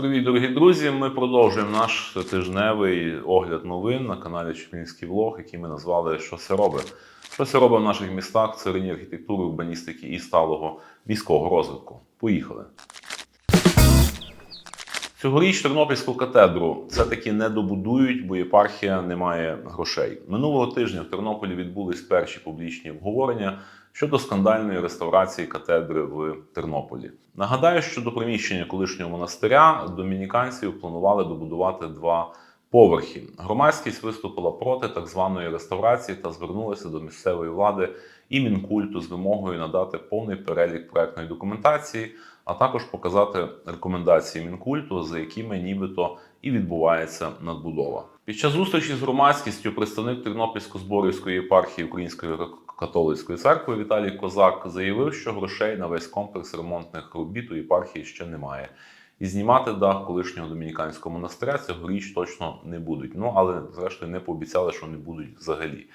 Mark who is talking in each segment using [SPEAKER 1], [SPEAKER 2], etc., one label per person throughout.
[SPEAKER 1] Привіт, дорогі друзі! Ми продовжуємо наш тижневий огляд новин на каналі Чепінський влог, який ми назвали Що це робить. Що це робить в наших містах в царині архітектури, урбаністики і сталого військового розвитку. Поїхали! Цьогоріч Тернопільську катедру все-таки не добудують, бо єпархія не має грошей. Минулого тижня в Тернополі відбулись перші публічні обговорення щодо скандальної реставрації катедри в Тернополі. Нагадаю, що до приміщення колишнього монастиря домініканців планували добудувати два поверхи. Громадськість виступила проти так званої реставрації та звернулася до місцевої влади і мінкульту з вимогою надати повний перелік проектної документації, а також показати рекомендації мінкульту, за якими нібито і відбувається надбудова. Під час зустрічі з громадськістю представник Тернопільсько-Зборівської єпархії Української католицької церкви Віталій Козак заявив, що грошей на весь комплекс ремонтних робіт у єпархії ще немає. І знімати дах колишнього домініканського монастиря цьогоріч точно не будуть. Ну але зрештою не пообіцяли, що не будуть взагалі.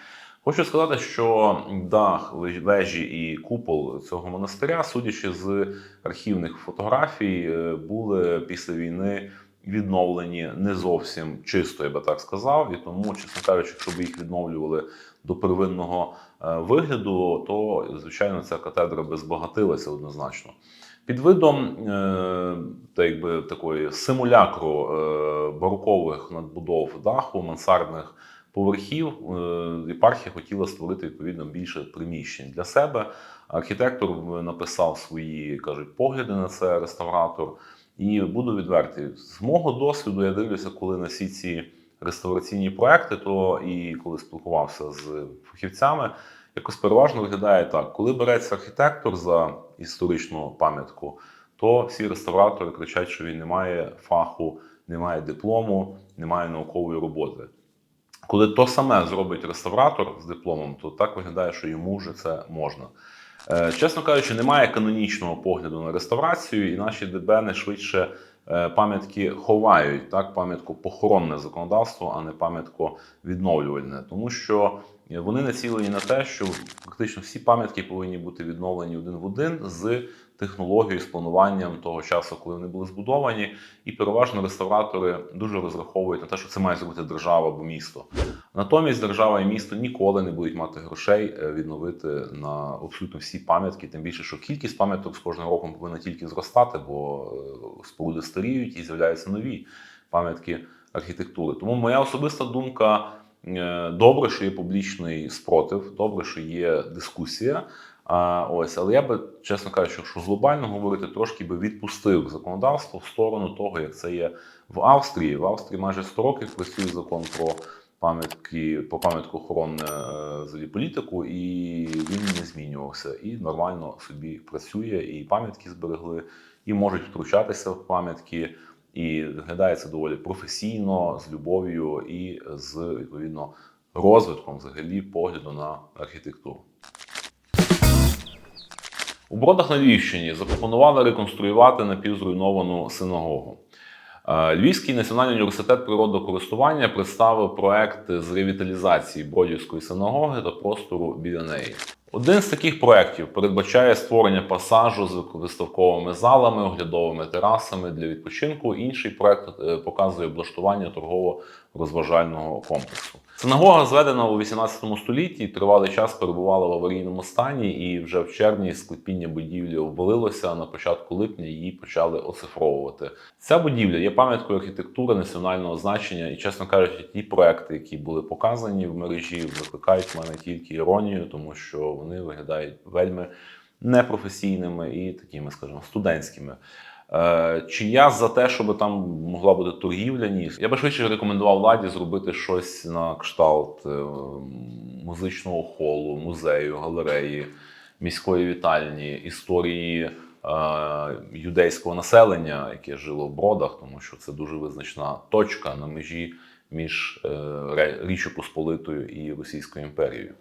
[SPEAKER 1] Хочу сказати, що дах, вежі і купол цього монастиря, судячи з архівних фотографій, е, були після війни відновлені не зовсім чисто, я би так сказав. І тому, чесно кажучи, якщо б їх відновлювали до первинного вигляду, то звичайно ця катедра би збагатилася однозначно. Під видом е, так якби, такої симулякру е, барокових надбудов даху, мансардних поверхів, е, єпархія хотіла створити відповідно більше приміщень для себе. Архітектор написав свої кажуть погляди на це реставратор. І буду відвертий. З мого досвіду я дивлюся, коли на всі ці реставраційні проекти, то і коли спілкувався з фахівцями, якось переважно виглядає так: коли береться архітектор за історичну пам'ятку, то всі реставратори кричать, що він не має фаху, не має диплому, не має наукової роботи. Коли то саме зробить реставратор з дипломом, то так виглядає, що йому вже це можна. Е, чесно кажучи, немає канонічного погляду на реставрацію, і наші ДБНи швидше е, пам'ятки ховають так, пам'ятку похоронне законодавство, а не пам'ятку відновлювальне, тому що вони націлені на те, що практично всі пам'ятки повинні бути відновлені один в один з технологією, з плануванням того часу, коли вони були збудовані, і переважно реставратори дуже розраховують на те, що це має зробити держава або місто. Натомість держава і місто ніколи не будуть мати грошей е, відновити на абсолютно всі пам'ятки, тим більше, що кількість пам'яток з кожним роком повинна тільки зростати, бо е, споруди старіють і з'являються нові пам'ятки архітектури. Тому моя особиста думка. Е, добре, що є публічний спротив, добре, що є дискусія. А, ось, але я би, чесно кажучи, якщо глобально говорити, трошки би відпустив законодавство в сторону того, як це є в Австрії. В Австрії майже 100 років працює закон про пам'ятки по пам'ятку охоронне взагалі політику, і він не змінювався. І нормально собі працює, і пам'ятки зберегли, і можуть втручатися в пам'ятки. І виглядається доволі професійно, з любов'ю і з відповідно розвитком взагалі погляду на архітектуру. У Бродах на Львівщині запропонували реконструювати напівзруйновану синагогу. Е, Львівський національний університет природокористування представив проект з ревіталізації Бродівської синагоги та простору біля неї. Один з таких проєктів передбачає створення пасажу з виставковими залами, оглядовими терасами для відпочинку. Інший проект е, показує облаштування торгово-розважального комплексу. Синагога зведена у 18 столітті, тривалий час перебувала в аварійному стані, і вже в червні склепіння будівлі обвалилося. На початку липня її почали оцифровувати. Ця будівля є пам'яткою архітектури національного значення, і, чесно кажучи, ті проекти, які були показані в мережі, викликають в мене тільки іронію, тому що вони виглядають вельми непрофесійними і такими, скажімо, студентськими. Е, чи я за те, щоб там могла бути торгівля? Ні. Я би швидше рекомендував владі зробити щось на кшталт е, музичного холу, музею, галереї, міської вітальні, історії е, юдейського населення, яке жило в бродах, тому що це дуже визначна точка на межі між Річчю Посполитою і Російською імперією.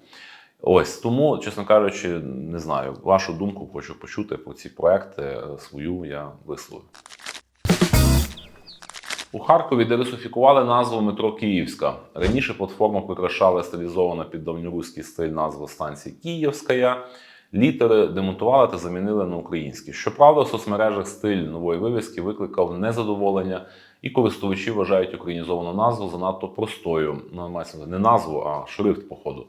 [SPEAKER 1] Ось тому, чесно кажучи, не знаю. Вашу думку хочу почути про ці проекти. Свою я висловлю. У Харкові дерисифікували назву метро Київська. Раніше платформа прикрашала стилізована під давньоруський стиль назва станції Київська. Літери демонтували та замінили на українські. Щоправда, в соцмережах стиль нової вивіски викликав незадоволення, і користувачі вважають українізовану назву занадто простою. Ну, не назву, а шрифт походу.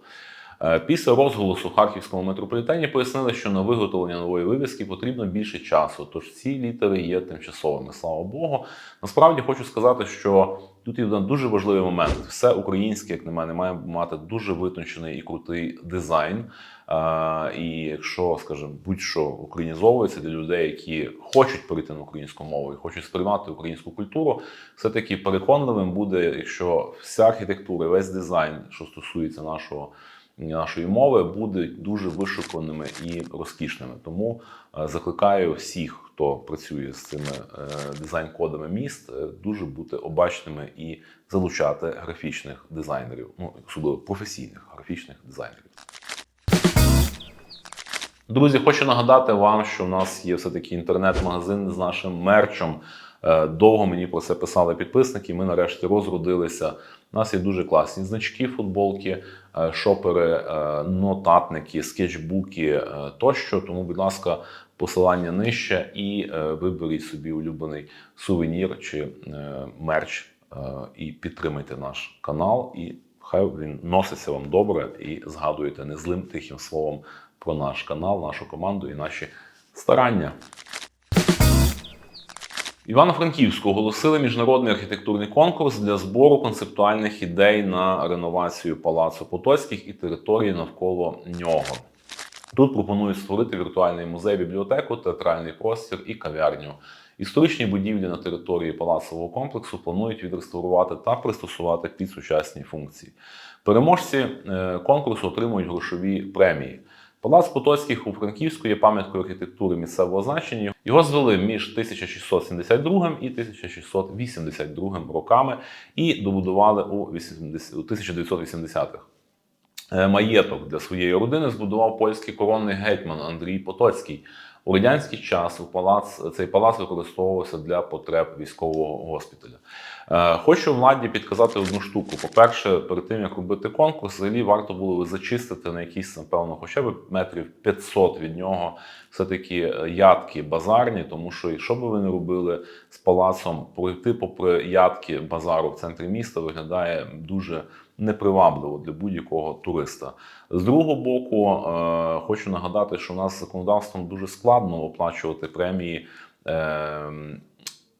[SPEAKER 1] Е, Після розголосу харківському метрополітені пояснили, що на виготовлення нової вивіски потрібно більше часу, тож ці літери є тимчасовими. Слава Богу. Насправді хочу сказати, що тут є один дуже важливий момент. Все українське, як на мене, має мати дуже витончений і крутий дизайн. Е, І якщо, скажімо, будь-що українізовується для людей, які хочуть перейти на українську мову і хочуть сприймати українську культуру, все-таки переконливим буде, якщо вся архітектура, весь дизайн, що стосується нашого нашої мови будуть дуже вишуканими і розкішними. Тому е, закликаю всіх, хто працює з цими е, дизайн-кодами міст, е, дуже бути обачними і залучати графічних дизайнерів, ну особливо професійних графічних дизайнерів. Друзі, хочу нагадати вам, що в нас є все-таки інтернет-магазин з нашим мерчем. Довго мені про це писали підписники. Ми нарешті розродилися. У нас є дуже класні значки, футболки, е, шопери, е, нотатники, скетчбуки е, тощо. Тому, будь ласка, посилання нижче і виберіть собі улюблений сувенір чи мерч і підтримайте наш канал. І хай він носиться вам добре і згадуєте незлим тихим словом про наш канал, нашу команду і наші старання. Івано-Франківську оголосили міжнародний архітектурний конкурс для збору концептуальних ідей на реновацію палацу Потоцьких і території навколо нього. Тут пропонують створити віртуальний музей, бібліотеку, театральний простір і кав'ярню. Історичні будівлі на території палацового комплексу планують відреставрувати та пристосувати під сучасні функції. Переможці е, конкурсу отримують грошові премії. Палац Потоцьких у Франківську є пам'яткою архітектури місцевого значення. Його звели між 1672 і 1682 роками і добудували у 1980-х. Е, Маєток для своєї родини збудував польський коронний гетьман Андрій Потоцький. У радянський час у палац цей палац використовувався для потреб військового госпіталя. Е, Хочу владі підказати одну штуку. По-перше, перед тим як робити конкурс, взагалі варто було зачистити на якісь, напевно, хоча б метрів 500 від нього все-таки е, ядки базарні, тому що якщо б ви не робили з палацом, пройти попри ядки базару в центрі міста виглядає дуже непривабливо для будь-якого туриста. З другого боку, е, хочу нагадати, що у нас законодавством дуже складно оплачувати премії. Е,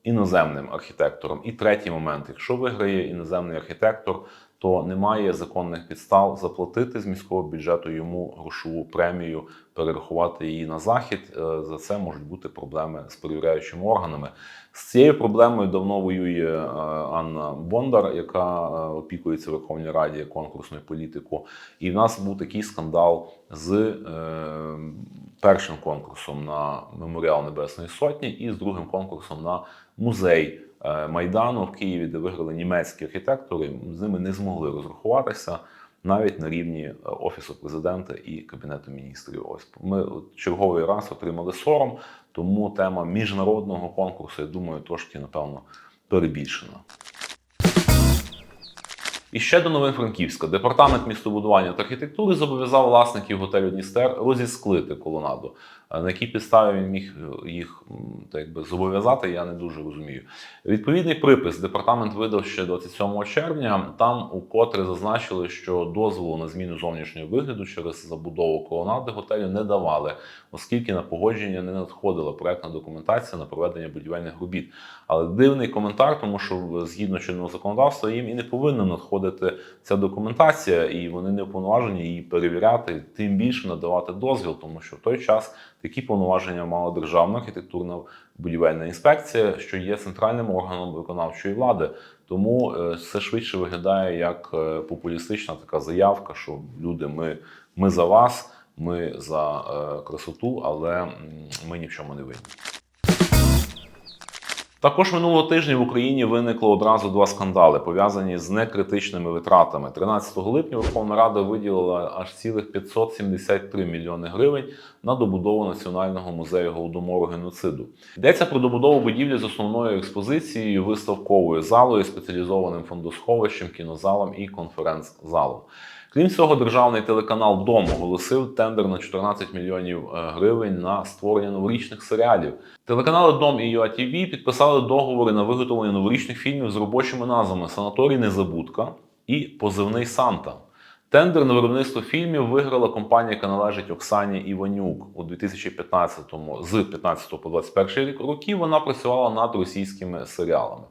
[SPEAKER 1] іноземним архітектором. І третій момент: якщо виграє іноземний архітектор, то немає законних підстав заплатити з міського бюджету йому грошову премію, перерахувати її на захід. Е, За це можуть бути проблеми з перевіряючими органами. З цією проблемою давно воює е, Анна Бондар, яка е, опікується Верховній Раді конкурсною політикою. І в нас був такий скандал з першим конкурсом на меморіал Небесної Сотні і з другим конкурсом на музей Майдану в Києві, де виграли німецькі архітектори. З ними не змогли розрахуватися навіть на рівні е, офісу президента і кабінету міністрів. Ось ми черговий раз отримали сором, тому тема міжнародного конкурсу, я думаю, трошки напевно перебільшена. І ще до новин Франківська. Департамент містобудування та архітектури зобов'язав власників готелю Дністер розісклити колонаду. На якій підставі він міг е, їх так якби зобов'язати, я не дуже розумію. Відповідний припис департамент видав ще 27 червня. Там укотре зазначили, що дозволу на зміну зовнішнього вигляду через забудову колонади готелю не давали, оскільки на погодження не надходила проектна документація на проведення будівельних робіт. Але дивний коментар, тому що згідно чинного законодавства їм і не повинна надходити ця документація, і вони не уповноважені її перевіряти, тим більше надавати дозвіл, тому що в той час такі повноваження мала державна архітектурна будівельна інспекція, що є центральним органом виконавчої влади. Тому все швидше виглядає як е, популістична така заявка, що люди, ми, ми за вас, ми за е, красоту, але ми ні в чому не винні. Також минулого тижня в Україні виникло одразу два скандали, пов'язані з некритичними витратами. 13 липня Верховна Рада виділила аж цілих 573 мільйони гривень на добудову Національного музею голодомору геноциду. Йдеться про добудову будівлі з основною експозицією, виставковою залою, спеціалізованим фондосховищем, кінозалом і конференц-залом. Крім цього, державний телеканал Дом оголосив тендер на 14 мільйонів е, гривень на створення новорічних серіалів. Телеканали Дом і UATV підписали договори на виготовлення новорічних фільмів з робочими назвами Санаторій Незабудка і Позивний Санта. Тендер на виробництво фільмів виграла компанія, яка належить Оксані Іванюк у 2015-му, з 15 по 21 рік років вона працювала над російськими серіалами.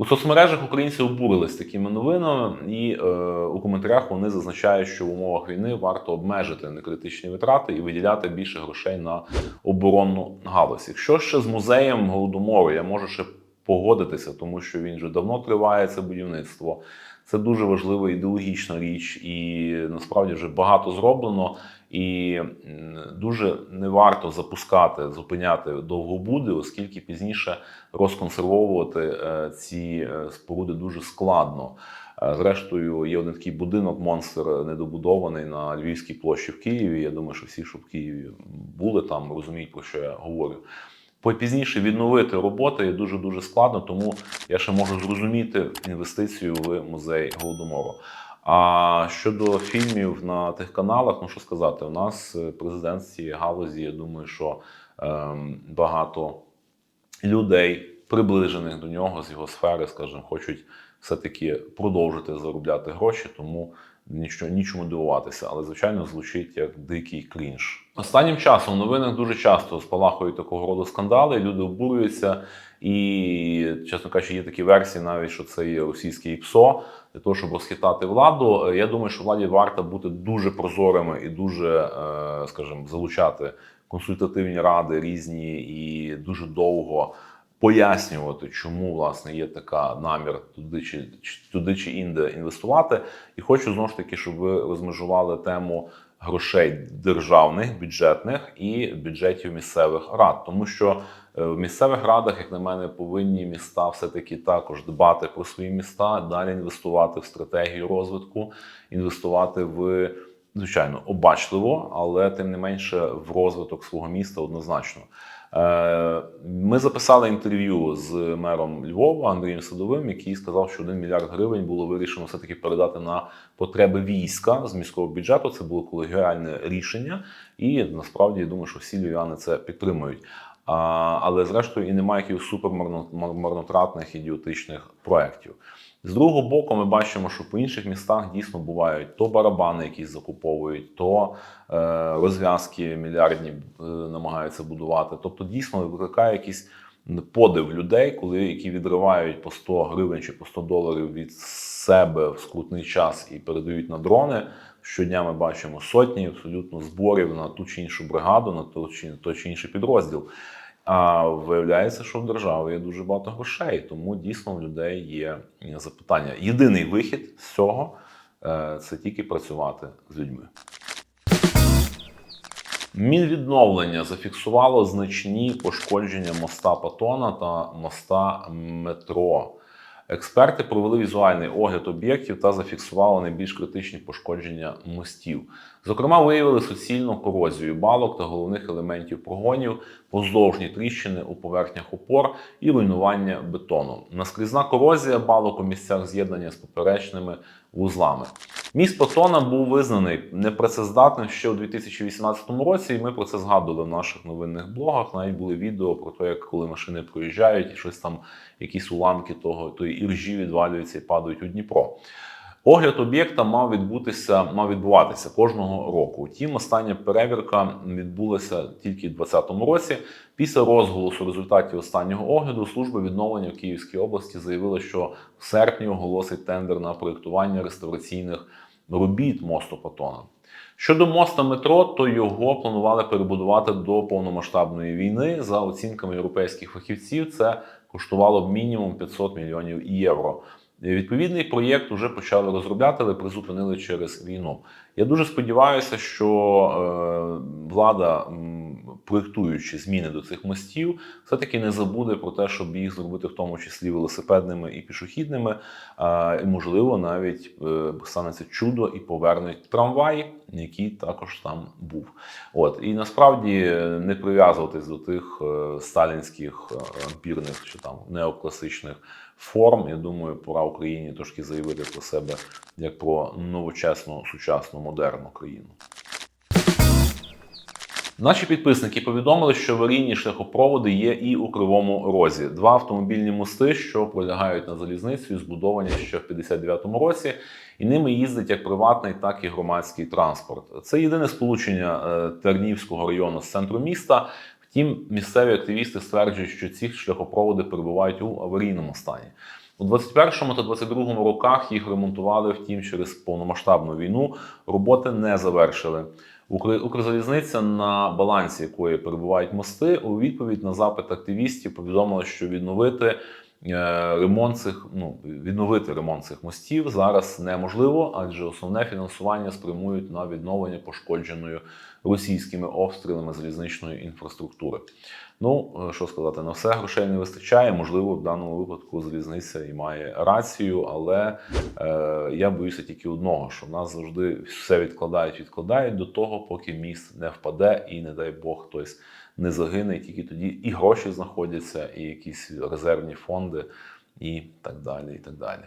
[SPEAKER 1] У соцмережах українці обурились такими новинами, і е, у коментарях вони зазначають, що в умовах війни варто обмежити некритичні витрати і виділяти більше грошей на оборонну галузь. Якщо ще з музеєм голодомору я можу ще погодитися, тому що він вже давно триває це будівництво. Це дуже важлива ідеологічна річ, і насправді вже багато зроблено. І дуже не варто запускати, зупиняти довгобуди, оскільки пізніше розконсервовувати е, ці е, споруди дуже складно. Е, Зрештою, є один такий будинок, монстр недобудований на Львівській площі в Києві. Я думаю, що всі, що в Києві були там, розуміють, про що я говорю. Пізніше відновити роботи є дуже дуже складно, тому я ще можу зрозуміти інвестицію в музей голодомору. А щодо фільмів на тих каналах, ну що сказати, у нас е, президент цієї галузі, я думаю, що ем, багато людей, приближених до нього з його сфери, скажімо, хочуть все-таки продовжити заробляти гроші, тому нічого нічому дивуватися, але звичайно звучить як дикий крінж. Останнім часом в новинах дуже часто спалахують такого роду скандали, люди обурюються. І, чесно кажучи, є такі версії, навіть що це є російське ІПСО для того, щоб розхитати владу. Я думаю, що владі варто бути дуже прозорими і дуже, е, скажімо, залучати консультативні ради різні і дуже довго пояснювати, чому власне є така намір туди чи туди чи інде інвестувати. І хочу знову ж таки, щоб ви розмежували тему грошей державних, бюджетних і бюджетів місцевих рад, тому що е, в місцевих радах, як на мене, повинні міста все-таки також дбати про свої міста, далі інвестувати в стратегію розвитку, інвестувати в звичайно обачливо, але тим не менше в розвиток свого міста однозначно. Е, Ми записали інтерв'ю з мером Львова Андрієм Садовим, який сказав, що 1 мільярд гривень було вирішено все таки передати на потреби війська з міського бюджету. Це було колегіальне рішення, і насправді я думаю, що всі львів'яни це підтримують. Але зрештою і немає якихось супермарнотратних ідіотичних проєктів. З другого боку, ми бачимо, що по інших містах дійсно бувають то барабани, якісь закуповують, то е, розв'язки мільярдні е, намагаються будувати. Тобто, дійсно викликає якийсь подив людей, коли які відривають по 100 гривень чи по 100 доларів від себе в скрутний час і передають на дрони. Щодня ми бачимо сотні абсолютно зборів на ту чи іншу бригаду, на той чи, той чи інший підрозділ. А виявляється, що в державі є дуже багато грошей, тому дійсно в людей є запитання. Єдиний вихід з цього е, це тільки працювати з людьми. Мінвідновлення зафіксувало значні пошкодження моста Патона та моста метро. Експерти провели візуальний огляд об'єктів та зафіксували найбільш критичні пошкодження мостів. Зокрема, виявили суцільну корозію балок та головних елементів прогонів, поздовжні тріщини у поверхнях опор і руйнування бетону. Наскрізна корозія балок у місцях з'єднання з поперечними вузлами. Міст Патона був визнаний непрацездатним ще у 2018 році, і ми про це згадували в наших новинних блогах. Навіть були відео про те, як коли машини проїжджають, і щось там, якісь уламки того тої іржі відвалюються і падають у Дніпро. Огляд об'єкта мав відбутися, мав відбуватися кожного року. Утім, остання перевірка відбулася тільки в 2020 році. Після розголосу результатів останнього огляду служба відновлення в Київській області заявила, що в серпні оголосить тендер на проєктування реставраційних робіт мосту Патона. Щодо моста метро, то його планували перебудувати до повномасштабної війни. За оцінками європейських фахівців, це коштувало б мінімум 500 мільйонів євро. Відповідний проєкт вже почали розробляти, але призупинили через війну. Я дуже сподіваюся, що е, влада, проєктуючи зміни до цих мостів, все-таки не забуде про те, щоб їх зробити в тому числі велосипедними і пішохідними. І, можливо, навіть е, станеться чудо і повернуть трамвай, який також там був. От і насправді е, не прив'язуватись до тих сталінських ампірних чи там неокласичних форм. Я думаю, пора Україні трошки заявити про себе як про новочесну, сучасну, модерну країну. Наші підписники повідомили, що аварійні шляхопроводи є і у Кривому Розі. Два автомобільні мости, що пролягають на залізницю, збудовані ще в 59-му році, і ними їздить як приватний, так і громадський транспорт. Це єдине сполучення е, Тернівського району з центру міста. Втім, місцеві активісти стверджують, що ці шляхопроводи перебувають у аварійному стані. У 21-му та 22-му роках їх ремонтували, втім, через повномасштабну війну роботи не завершили. Укр- Укрзалізниця, на балансі якої перебувають мости, у відповідь на запит активістів повідомила, що відновити ремонт цих ну відновити ремонт цих мостів зараз неможливо, адже основне фінансування спрямують на відновлення пошкодженої російськими обстрілами залізничної інфраструктури. Ну е, що сказати, на все грошей не вистачає. Можливо, в даному випадку залізниця і має рацію, але е, я боюся тільки одного: що в нас завжди все відкладають, відкладають до того, поки міст не впаде, і не дай Бог хтось не загине. І тільки тоді і гроші знаходяться, і якісь резервні фонди, і так далі. І так далі.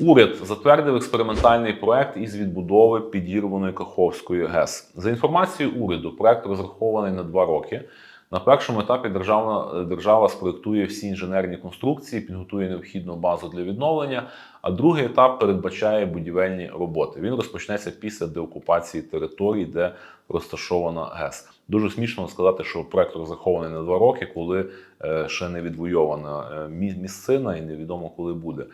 [SPEAKER 1] Уряд затвердив експериментальний проект із відбудови підірваної Каховської ГЕС. За інформацією уряду, проект розрахований на два роки. На першому етапі державна держава спроектує всі інженерні конструкції, підготує необхідну базу для відновлення. А другий етап передбачає будівельні роботи. Він розпочнеться після деокупації територій, де розташована ГЕС. Дуже смішно сказати, що проект розрахований на два роки, коли е, ще не відвойована е, місцина і невідомо коли буде.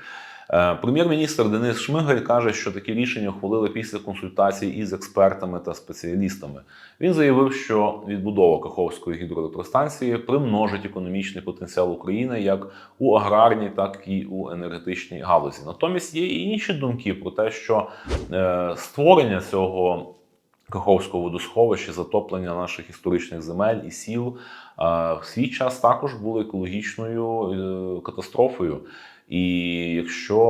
[SPEAKER 1] Е, Прем'єр-міністр Денис Шмигаль каже, що такі рішення ухвалили після консультацій із експертами та спеціалістами. Він заявив, що відбудова Каховської гідроелектростанції примножить економічний потенціал України як у аграрній, так і у енергетичній галузі. Натомість є і інші думки про те, що е, створення цього Каховського водосховища, затоплення наших історичних земель і сіл е, в свій час також було екологічною катастрофою. І якщо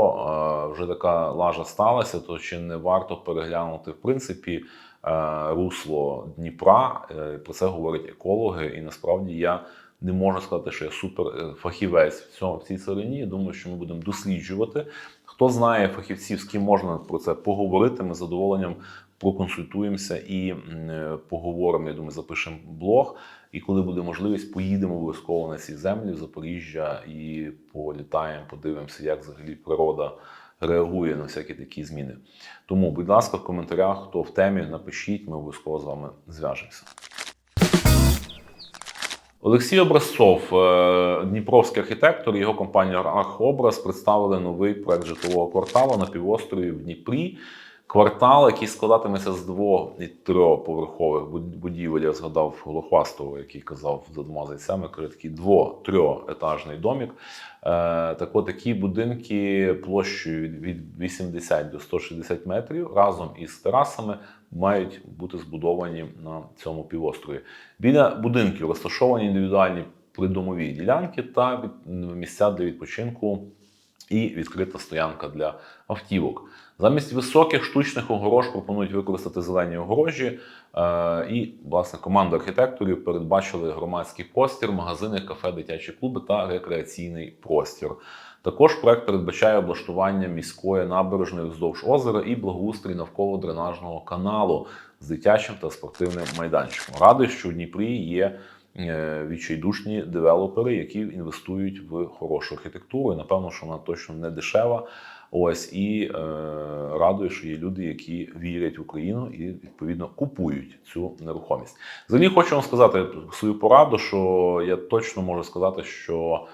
[SPEAKER 1] е, вже така лажа сталася, то чи не варто переглянути в принципі е, русло Дніпра? Е, Про це говорять екологи, і насправді я не можу сказати, що я супер е, фахівець в цьому в цій царині. Думаю, що ми будемо досліджувати. Хто знає фахівців, з ким можна про це поговорити, ми з задоволенням проконсультуємося і е, поговоримо. Я думаю, запишемо блог. І коли буде можливість, поїдемо обов'язково на ці землі в Запоріжжя і політаємо, подивимося, як взагалі природа реагує на всякі такі зміни. Тому, будь ласка, в коментарях, хто в темі, напишіть, ми обов'язково з вами зв'яжемося. Олексій Образцов, е, дніпровський архітектор, його компанія Архобраз представили новий проект житлового кварталу на півострові в Дніпрі. Квартал, який складатиметься з двох і трьохповерхових будівель, я згадав Голохвастового, який казав за двома зайцями, каже, такий дво-трьохетажний домік. Е, так от такі будинки площею від 80 до 160 метрів разом із терасами мають бути збудовані на цьому півострові. Біля будинків розташовані індивідуальні придомові ділянки та місця для відпочинку і відкрита стоянка для автівок. Замість високих штучних огорож пропонують використати зелені огорожі. Е, І, власне, команда архітекторів передбачили громадський простір, магазини, кафе, дитячі клуби та рекреаційний простір. Також проект передбачає облаштування міської набережної вздовж озера і благоустрій навколо дренажного каналу з дитячим та спортивним майданчиком. Радий, що в Дніпрі є е, відчайдушні девелопери, які інвестують в хорошу архітектуру. І напевно, що вона точно не дешева. Ось і е, радує, що є люди, які вірять в Україну і відповідно купують цю нерухомість. Взагалі хочу вам сказати свою пораду, що я точно можу сказати, що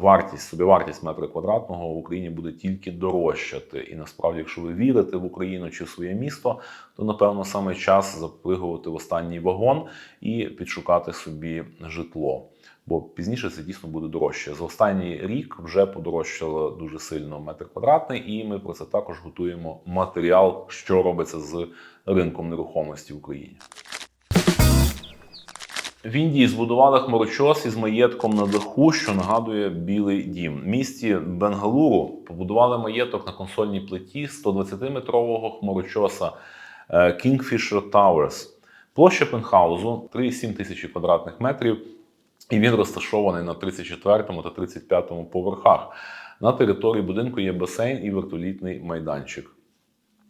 [SPEAKER 1] вартість, собівартість метра квадратного в Україні буде тільки дорожчати. І насправді, якщо ви вірите в Україну чи в своє місто, то напевно саме час запригувати в останній вагон і підшукати собі житло. Бо пізніше це дійсно буде дорожче. За останній рік вже подорожчало дуже сильно метр квадратний, і ми про це також готуємо матеріал, що робиться з ринком нерухомості в Україні. В Індії збудували хмарочос із маєтком на даху, що нагадує Білий дім. В місті Бенгалуру побудували маєток на консольній плиті 120-метрового хмарочоса е, Kingfisher Towers. Площа пентхаузу 3,7 тисячі квадратних метрів, і він розташований на 34 та 35 поверхах. На території будинку є басейн і вертолітний майданчик.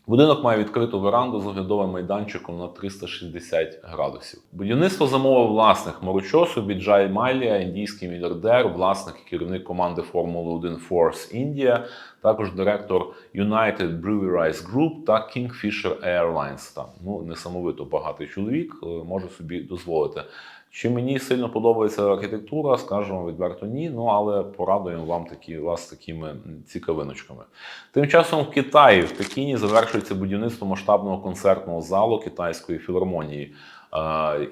[SPEAKER 1] Будинок має відкриту веранду з оглядовим майданчиком на 360 градусів. Будівництво замовив власник хмарочосу Біджай Малія, індійський мільярдер, власник і керівник команди Формули 1 Force India, також директор United Breweries Group та Kingfisher Airlines. Там ну несамовито багатий чоловік е, може собі дозволити. Чи мені сильно подобається архітектура, скажемо відверто ні. Ну але порадуємо вам такі вас такими цікавиночками. Тим часом в Китаї в Пекіні завершується будівництво масштабного концертного залу китайської філармонії.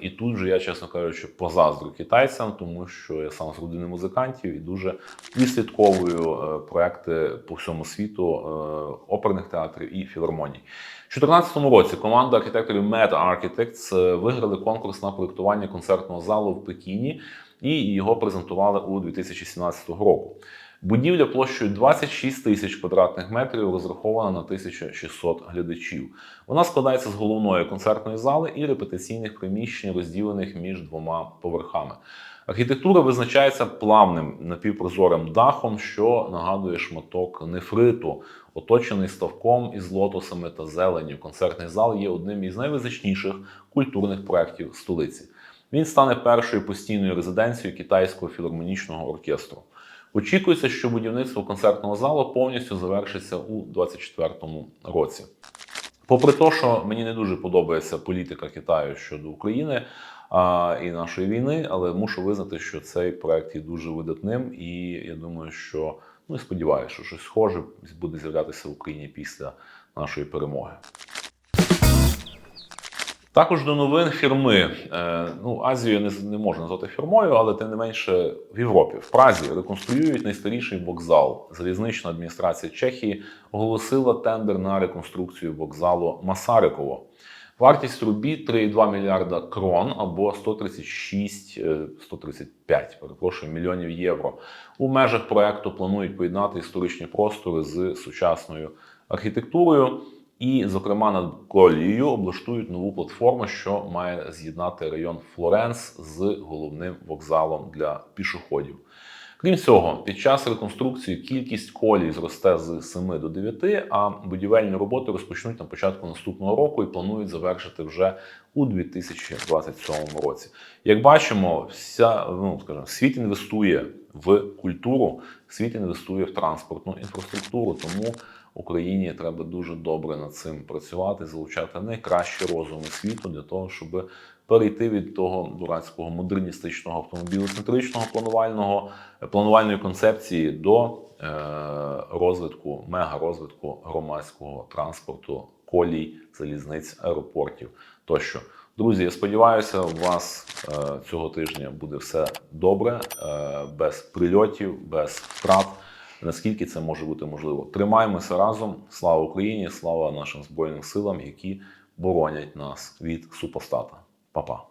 [SPEAKER 1] І тут же я, чесно кажучи, позаздрю китайцям, тому що я сам з родини музикантів і дуже відслідковую е, проекти по всьому світу е, оперних театрів і філармоній. У 2014 році команда архітекторів Meta Architects е, виграли конкурс на проєктування концертного залу в Пекіні і його презентували у 2017 року. Будівля площею 26 тисяч квадратних метрів розрахована на 1600 глядачів. Вона складається з головної концертної зали і репетиційних приміщень, розділених між двома поверхами. Архітектура визначається плавним напівпрозорим дахом, що нагадує шматок нефриту, оточений ставком із лотосами та зеленню. Концертний зал є одним із найвизначніших культурних проєктів столиці. Він стане першою постійною резиденцією китайського філармонічного оркестру. Очікується, що будівництво концертного залу повністю завершиться у 2024 році. Попри те, що мені не дуже подобається політика Китаю щодо України а, і нашої війни, але мушу визнати, що цей проект є дуже видатним, і я думаю, що ну і сподіваюся, що щось схоже буде з'являтися в Україні після нашої перемоги. Також до новин фірми. Е, ну, Азію не, не можна назвати фірмою, але тим не менше в Європі, в Празі реконструюють найстаріший вокзал. Залізнична адміністрація Чехії оголосила тендер на реконструкцію вокзалу Масариково. Вартість робіт 3,2 мільярда крон або 136 е, 135 перепрошую, мільйонів євро. У межах проекту планують поєднати історичні простори з сучасною архітектурою. І, зокрема, над колією облаштують нову платформу, що має з'єднати район Флоренс з головним вокзалом для пішоходів. Крім цього, під час реконструкції кількість колій зросте з 7 до 9, а будівельні роботи розпочнуть на початку наступного року і планують завершити вже у 2027 році. Як бачимо, вся ну скажімо, світ інвестує в культуру, світ інвестує в транспортну інфраструктуру, тому. Україні треба дуже добре над цим працювати, залучати найкращі розуми світу для того, щоб перейти від того дурацького модерністичного автомобілоцентричного планувального планувальної концепції до е, розвитку, мегарозвитку громадського транспорту, колій, залізниць, аеропортів тощо. Друзі, я сподіваюся, у вас е, цього тижня буде все добре, е, без прильотів, без втрат наскільки це може бути можливо. Тримаємося разом. Слава Україні! Слава нашим збройним силам, які боронять нас від супостата. Па-па.